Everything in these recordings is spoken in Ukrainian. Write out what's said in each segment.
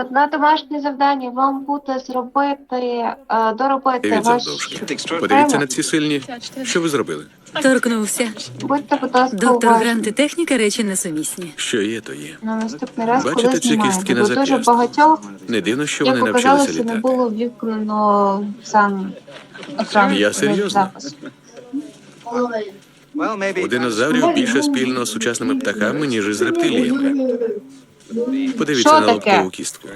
одне домашнє завдання вам буде зробити, е, доробити ваш... Подивіться на ці сильні. Що ви зробили? Торкнувся. Будьте, будь ласка, Доктор уважні. Грант і техніка речі несумісні. Що є, то є. На наступний раз, Бачите коли ці знімаєте, кістки на бо дуже багатьох, Не дивно, що вони як навчилися оказалося, не літати. було ввімкнено сам екран. Я серйозно? запису. У динозаврів більше спільного з сучасними птахами, ніж із рептиліями. Подивіться Що на таке? лобкову кістку.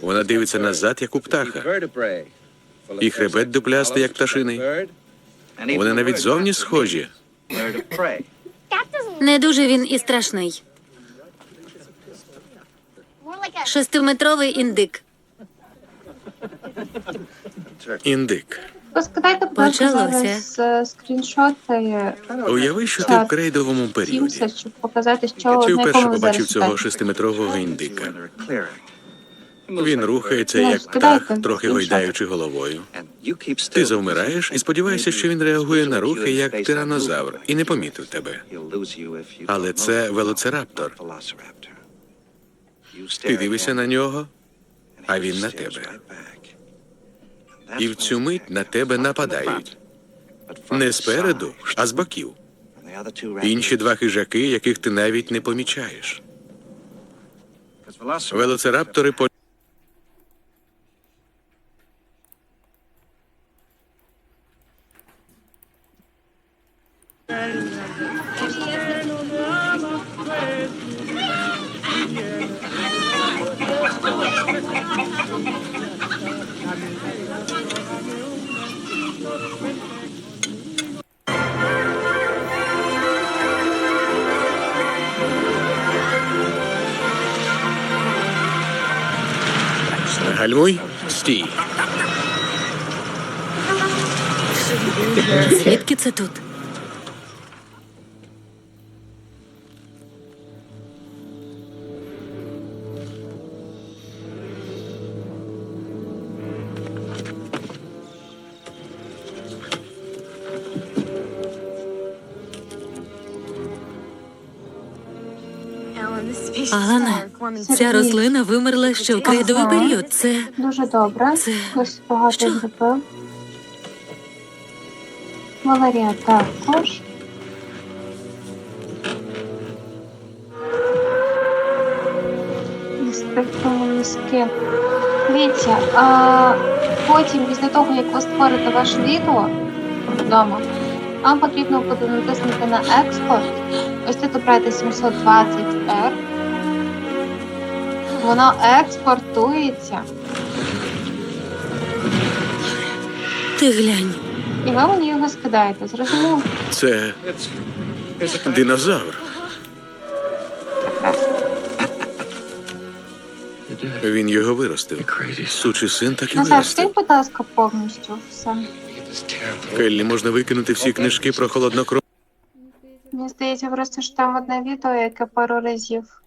Вона дивиться назад, як у птаха. І хребет дуплястий, як пташиний. Вони навіть зовні схожі. Не дуже він і страшний. Шестиметровий індик. Індик. Розкидайте, будь ласка, Почалося. зараз е, скріншоти Уяви, що ти в крейдовому періоді. Тімса, щоб показати, що Чи на вперше якому ви побачив зараз цього шестиметрового індика? Він рухається Ну, як скидайте, птах, трохи гойдаючи головою. Ти завмираєш і сподіваєшся, що він реагує на рухи як тиранозавр, і не помітив тебе. Але це велоцираптор. Ти дивишся на нього, а він на тебе. І в цю мить на тебе нападають. Не спереду, а з боків. Інші два хижаки, яких ти навіть не помічаєш. Велоцираптори по гальмуй, стій. Звідки це тут? Алана, ця рослина вимерла ще в крейдовий період. Це Дуже добре. Це- Хтось багато Що? зробив. Валерія також. Деструктивні. Дивіться, а потім, після того, як ви створите ваше відео вдома, вам потрібно буде натиснути на експорт. Ось тут обрати 720R. Воно експортується. ти глянь. І ви мені його скидаєте, зрозуміло? Це динозавр. Він його виростив. Сучий син так і Назар, виростив. скинь, будь ласка, повністю все. Келлі можна викинути всі книжки про холоднокров. Мені здається, просто що там одне відео, яке пару разів